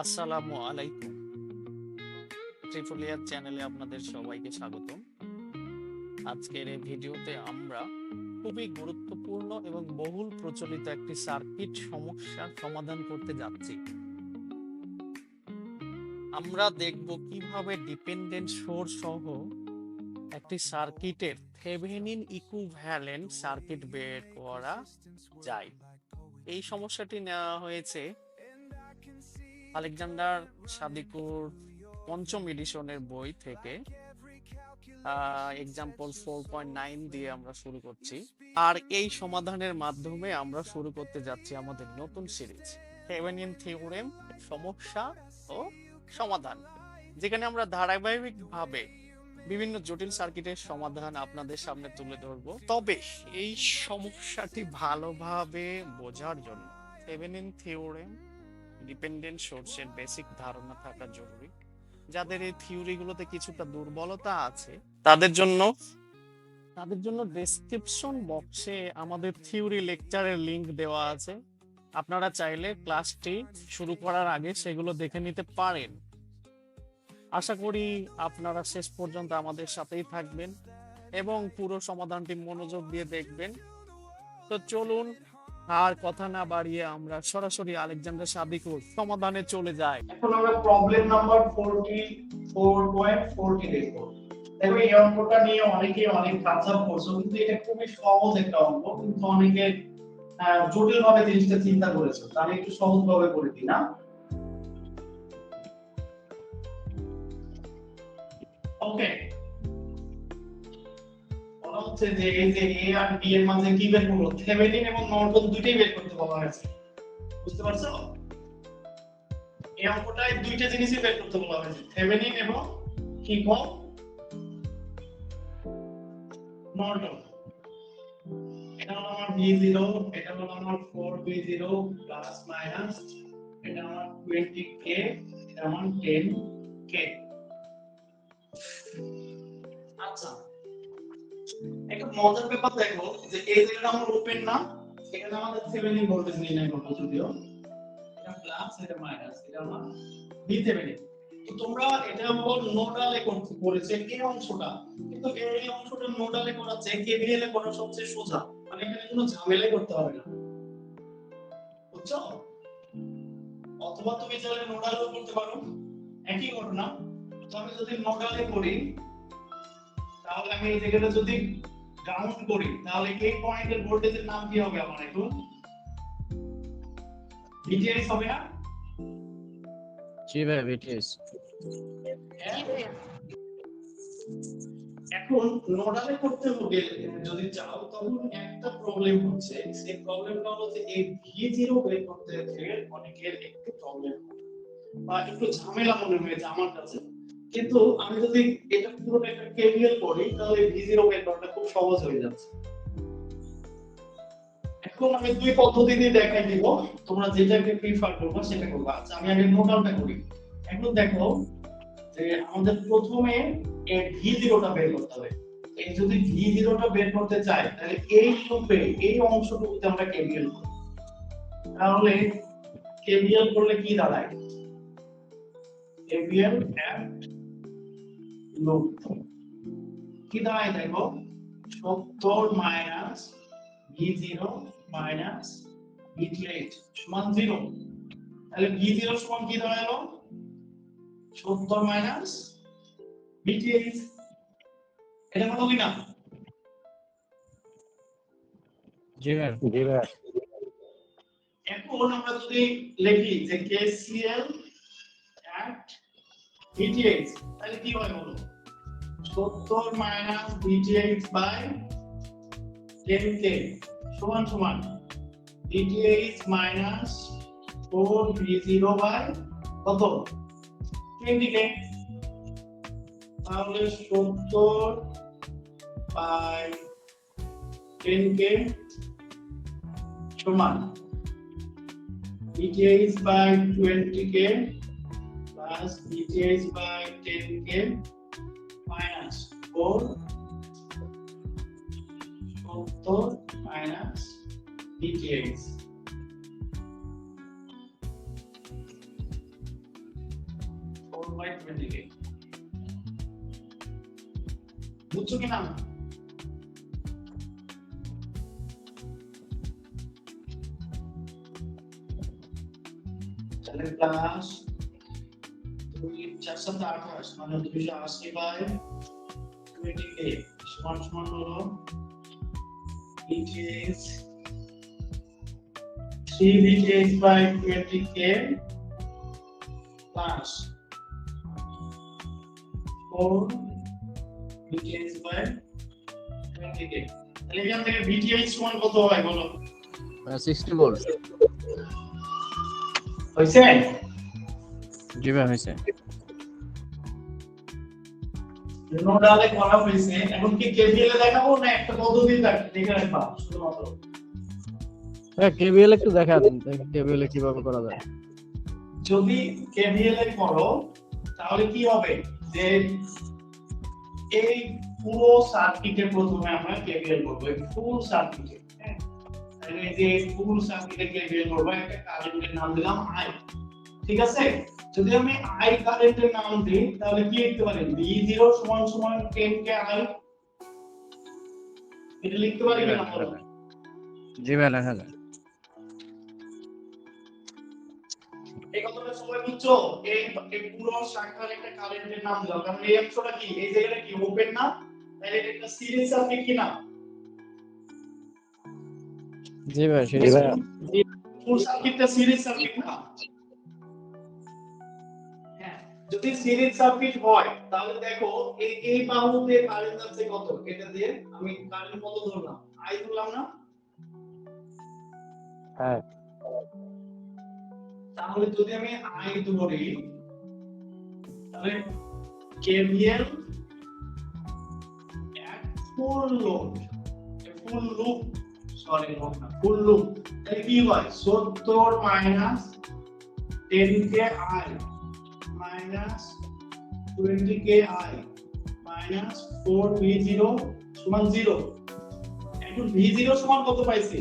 আসসালামু আলাইকুম। ট্রিপলিয়ার চ্যানেলে আপনাদের সবাইকে স্বাগতম। আজকের এই ভিডিওতে আমরা খুবই গুরুত্বপূর্ণ এবং বহুল প্রচলিত একটি সার্কিট সমস্যার সমাধান করতে যাচ্ছি। আমরা দেখব কীভাবে ডিপেন্ডেন্ট সোর্স সহ একটি সার্কিটের থেভেনিন ইকুইভ্যালেন্ট সার্কিট বের করা যায়। এই সমস্যাটি নেওয়া হয়েছে আলেকজান্ডার সাদিকুর পঞ্চম এডিশনের বই থেকে এক্সাম্পল ফোর পয়েন্ট নাইন দিয়ে আমরা শুরু করছি। আর এই সমাধানের মাধ্যমে আমরা শুরু করতে যাচ্ছি আমাদের নতুন সিরিজ থেভেনিন থিওরেম সমস্যা ও সমাধান। যেখানে আমরা ধারাবাহিকভাবে বিভিন্ন জটিল সার্কিটের সমাধান আপনাদের সামনে তুলে ধরব। তবে এই সমস্যাটি ভালোভাবে বোঝার জন্য থিওরেম ডিপেন্ডেন্ট সোর্সের বেসিক ধারণা থাকা জরুরি। যাদের এই থিওরিগুলোতে কিছুটা দুর্বলতা আছে, তাদের জন্য তাদের জন্য ডেসক্রিপশন বক্সে আমাদের থিওরি লেকচারের লিংক দেওয়া আছে। আপনারা চাইলে ক্লাসটি শুরু করার আগে সেগুলো দেখে নিতে পারেন। আশা করি আপনারা শেষ পর্যন্ত আমাদের সাথেই থাকবেন এবং পুরো সমাধানটি মনোযোগ দিয়ে দেখবেন। তো চলুন আর কথা না বাড়িয়ে আমরা সরাসরি আলেকজান্ডার সাদিকুর সমাধানে চলে যাই। এখন আমরা problem number forty four point forty দেখব। দেখো, এই অঙ্কটা নিয়ে অনেকে অনেক কাঁচা করছ, কিন্তু এটা খুবই সহজ একটা অঙ্ক। কিন্তু অনেকে জটিল ভাবে জিনিসটা চিন্তা করেছ। আমি একটু সহজ ভাবে করে দিই, না? ওকে হচ্ছে যে এই যে এ আর বি এর মাঝে কি বের করব থেভেনিন এবং নর্টন দুইটাই বের করতে বলা হয়েছে। বুঝতে পারছ? এই অঙ্কটায় দুইটা জিনিসই বের করতে বলা হয়েছে। থেভেনিন এবং কি কম? নর্টন। এটা হলো আমার ভি জিরো এটা হলো আমার four V zero plus minus এটা আমার টোয়েন্টি কে এটা আমার টেন কে আচ্ছা। একটা মজার ব্যাপার দেখো যে এই জায়গাটা আমার ওপেন না, এখানে আমাদের থেভেনিন ভোল্টেজ নির্ণয় করব যদিও। এটা প্লাস এটা মাইনাস এটা আমার ভিথেভেনিন তো তোমরা এটা বল নোডালে করেছে? এই অংশটা। কিন্তু এই অংশটা নোডালে করাচ্ছে কেভিএল এ করা সবচেয়ে সোজা। মানে এখানে কোনো ঝামেলাই করতে হবে না। বুঝছ? অথবা তুমি চাইলে নোডালেও করতে পারো। একই ঘটনা। তো আমি যদি নোডালে করি তাহলে আমি এই জায়গাটা যদি গ্রাউন্ড করি তাহলে এই পয়েন্টের ভোল্টেজের নাম কি হবে আমার এখন ভিটিআইস হবে না? জি ভাই বিটিএস এখন নোডালে করতে হবে যদি চাও তখন একটা প্রবলেম হচ্ছে। সেই প্রবলেমটা হলো যে এই ভি জিরো বের করতে গিয়ে অনেকের একটু প্রবলেম বা একটু ঝামেলা মনে হয়েছে আমার কাছে। কিন্তু আমি যদি এটা পুরোটা একটা কেভিএল করি, তাহলে ভি জিরো বের করাটা খুব সহজ হয়ে যাচ্ছে। এখন আমি দুই পদ্ধতি দিয়ে দেখাই দিব। তোমরা যেটাকে প্রিফার করবে, সেটা করবে। আচ্ছা আমি আগে নোডালটা করি। এখন দেখো যে আমাদের প্রথমে এর ভি জিরোটা বের করতে হবে। এই যদি ভি জিরোটা বের করতে চাই তাহলে এই লুপে এই অংশটুকুতে আমরা কেভিএল করি তাহলে কেভিএল করলে কি দাঁড়ায়? কেভিএল অ্যাট লুপ কি দাঁড়ায় দেখো? সত্তর minus V zero minus eight সমান জিরো তাহলে ভি জিরো সমান কি দাঁড়াল? সত্তর মাইনাস ভিটি এটা হলো কি না জি ভাই জি এখন আমরা যদি লিখি যে কেসিএল অ্যাট তাহলে কি হয় বলো? সত্তর minus VTH by ten K সমান সমান। VTH minus four V zero by কত? টোয়েন্টি কে তাহলে সত্তর বাই টেন কে সমান। VTH by 20k plus VTH by 10k minus 4 সত্তর minus VTH by twenty K বুঝছ কিনা তাহলে প্লাস দুই চার সাত আঠাশ মানে দুইশো আশি বাই টোয়েন্টি কে সমান সমান হলো BTS 3 BTS by 20k plus 4 BTS by 20k তাহলে এখান থেকে BTS সমান কত হয় বলো? সিক্সটি ভোল্ট হয়েছে? জি ভাই হয়েছে। নোডালে করা হয়েছে এখন কি কেভিএল এ দেখাবো না একটা পদ্ধতি দেখে রাখবা শুধুমাত্র। হ্যাঁ কেবিএল একটু দেখা দেন কেবিএল কীভাবে করা যায়। যদি কেভিএল এ করো তাহলে কি হবে? যে এই পুরো সার্কিটে প্রথমে আমরা কেভিএল করব এই ফুল সার্কিটে হ্যাঁ? এই যে ফুল সার্কিটে কেভিএল করব একটা কারেন্টের নাম দিলাম আই ঠিক আছে? যদি আমি আই কারেন্টের নাম দিই তাহলে কি লিখতে পারি? ভি জিরো সমান সমান টেন কে আই এটা লিখতে পারি জি ভাই লেখা যায় এই কথাটা সবাই বুঝছ? এই এই পুরো শাখার একটা কারেন্টের নাম দাও। কারণ এই অংশটা কি? এই জায়গাটা কি? ওপেন না? তাহলে এটা একটা সিরিজ সার্কিট কি না জি ভাই ভাই ফুল সার্কিটটা সিরিজ সার্কিট না? যদি সিরিজ সার্কিট হয় তাহলে দেখো এই এই বাহুতে কারেন্ট যাচ্ছে কত? এটা দিয়ে আমি কারেন্ট কত ধরলাম? আই ধরলাম না? হ্যাঁ। তাহলে যদি আমি আই ধরি তাহলে KVL full load full loop sorry load না ফুল লুপ তাহলে কি হয়? 70 minus 10 K I minus 20 K I minus 4 V zero সমান জিরো এখন ভি জিরো সমান কত পাইছি?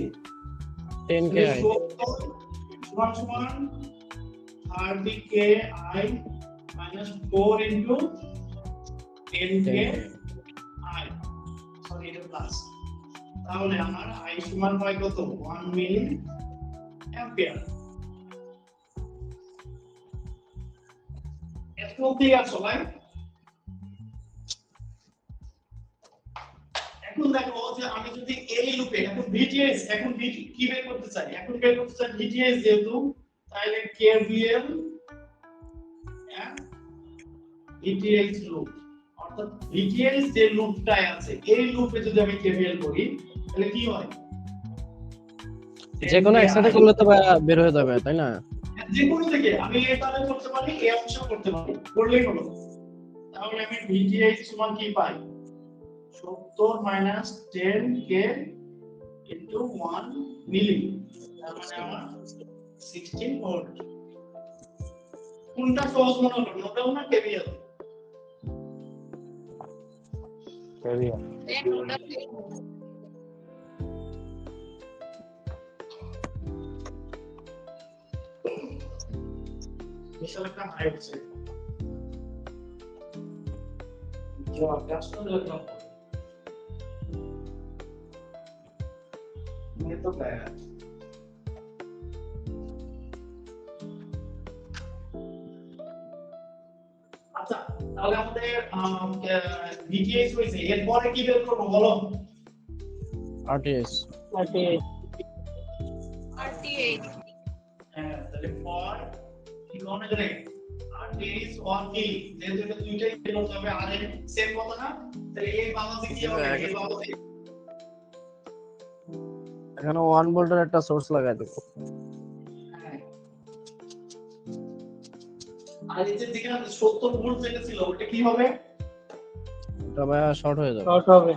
টেন কে আই সমান সমান thirty K I minus four into ten K I sorry এটা প্লাস তাহলে আমার আই সমান হয় কত? ওয়ান মিলি অ্যাম্পিয়ার অব্দি আছো, ভাই। এখন দেখো যে আমি যদি এই লুপে এখন ভিটিএস এখন VT কি বের করতে চাই? এখন বের করতে চাই ভিটিএস যেহেতু তাহলে কেভিএল ভিটিএস লুপ অর্থাৎ ভিটিএস যে লুপটাই আছে, এই লুপে যদি আমি কেভিএল করি, তাহলে কি হয়? যে কোনো একসাথে করলে তো বের হয়ে যাবে, তাই না? যে কোনো থেকে আমি এই তারে করতে পারি এই অংশ করতে পারি করলেই হলো। তাহলে আমি ভিটিএস সমান কি পাই? 70 মাইনাস 10 কে ইনটু 1 মিলি তার মানে আমার 16 ভোল্ট কোনটা সহজ মনে হলো? নোটাল না কেভিএল বিশাল একটা আচ্ছা তাহলে আমাদের বিটিএস হয়েছে। এরপরে কি বের করব বলো? আরটিএস আরটিএস আরটিএস হ্যাঁ তাহলে ফর কি মনে করে আরটিএস ওয়ান কি যেহেতু এটা দুইটাই বের হবে আর সেম কথা না? তাহলে এই বাংলাতে কি হবে? এই বাংলাতে এখানে ওয়ান ভোল্টের একটা সোর্স লাগাই দেবো। হ্যাঁ। আর এই যে দিকে 70 ভোল্ট যেটা ছিল ওটা কি হবে? ভাই শর্ট হয়ে যাবে। শর্ট হবে।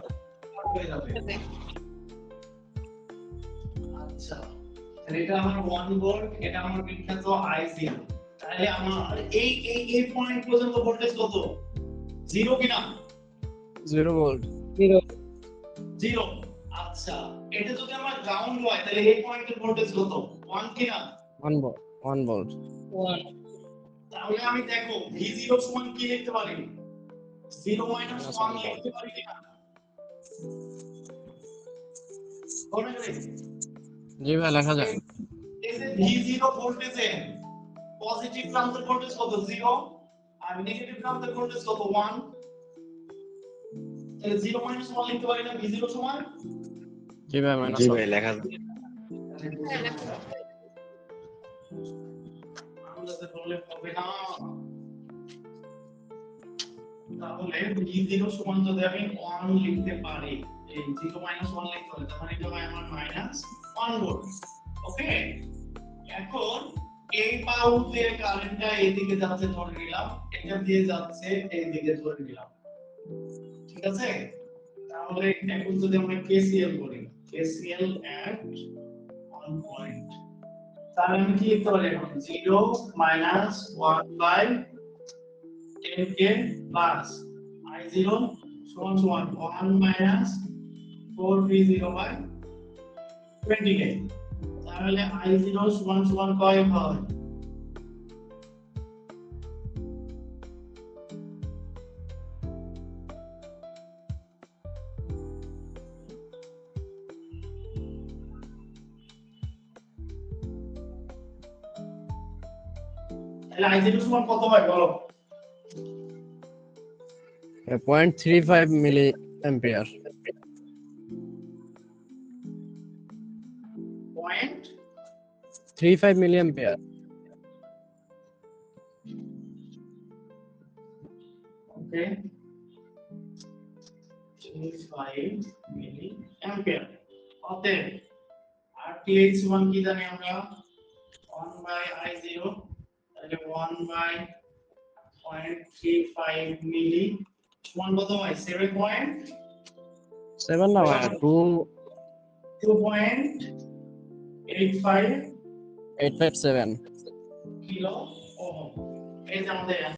হয়ে যাবে। আচ্ছা। এটা আমার 1 ভোল্ট এটা আমার বিখ্যাত আইসি তাহলে আমার এই এই এই পয়েন্ট পর্যন্ত ভোল্টেজ কত? জিরো কিনা? জিরো ভোল্ট জিরো জিরো আচ্ছা এটা যদি আমার গ্রাউন্ড হয় তাহলে এই পয়েন্টের ভোল্টেজ কত? 1 কিনা? One volt one volt one তাহলে আমি দেখো ভি জিরো সমান কি লিখতে পারি? জিরো মাইনাস ওয়ান লিখতে পারি কিনা? করে? জি ভাই লেখা যায় এই যে ভি জিরো ভোল্টেজে পজিটিভ প্রান্তের ভোল্টেজ কত জিরো আর নেগেটিভ প্রান্তের ভোল্টেজ কত ওয়ান তাহলে জিরো মাইনাস ওয়ান লিখতে পারি না ভি জিরো সমান? জি ভাই মাইনাস জি ভাই লেখা আমাদের বলে হবে না। তাহলে ভি জিরো সমান যদি আমি ওয়ান লিখতে পারি এই জিরো মাইনাস ওয়ান লিখতে হবে তার মানে এটা হয় আমার মাইনাস ওয়ান ভোল্ট ওকে এখন এই পাউল দিয়ে কারেন্টটা এইদিকে যাচ্ছে ধরে নিলাম, এটা দিয়ে যাচ্ছে এইদিকে ধরে নিলাম। ঠিক আছে? তাহলে এখন যদি আমরা কেসিএল করি কেসিএল এট ওয়ান পয়েন্ট তাহলে আমি কি লিখতে পারি এখন? Zero minus one by ten K plus I zero সমান সমান one minus four V zero by twenty K তাহলে আই জিরো সমান সমান কয় হয়? তাহলে আই জিরো সমান কত হয় বলো? Point three five milliampere 35 milliampere okay 35 milliampere অতএব RTH 1 কি জানি আমরা 1 বাই I0 তাহলে 1 বাই 0.35 মিলি সমান কত হয় 7 পয়েন্ট 7 না 2 2.85 এইট ফাইভ সেভেন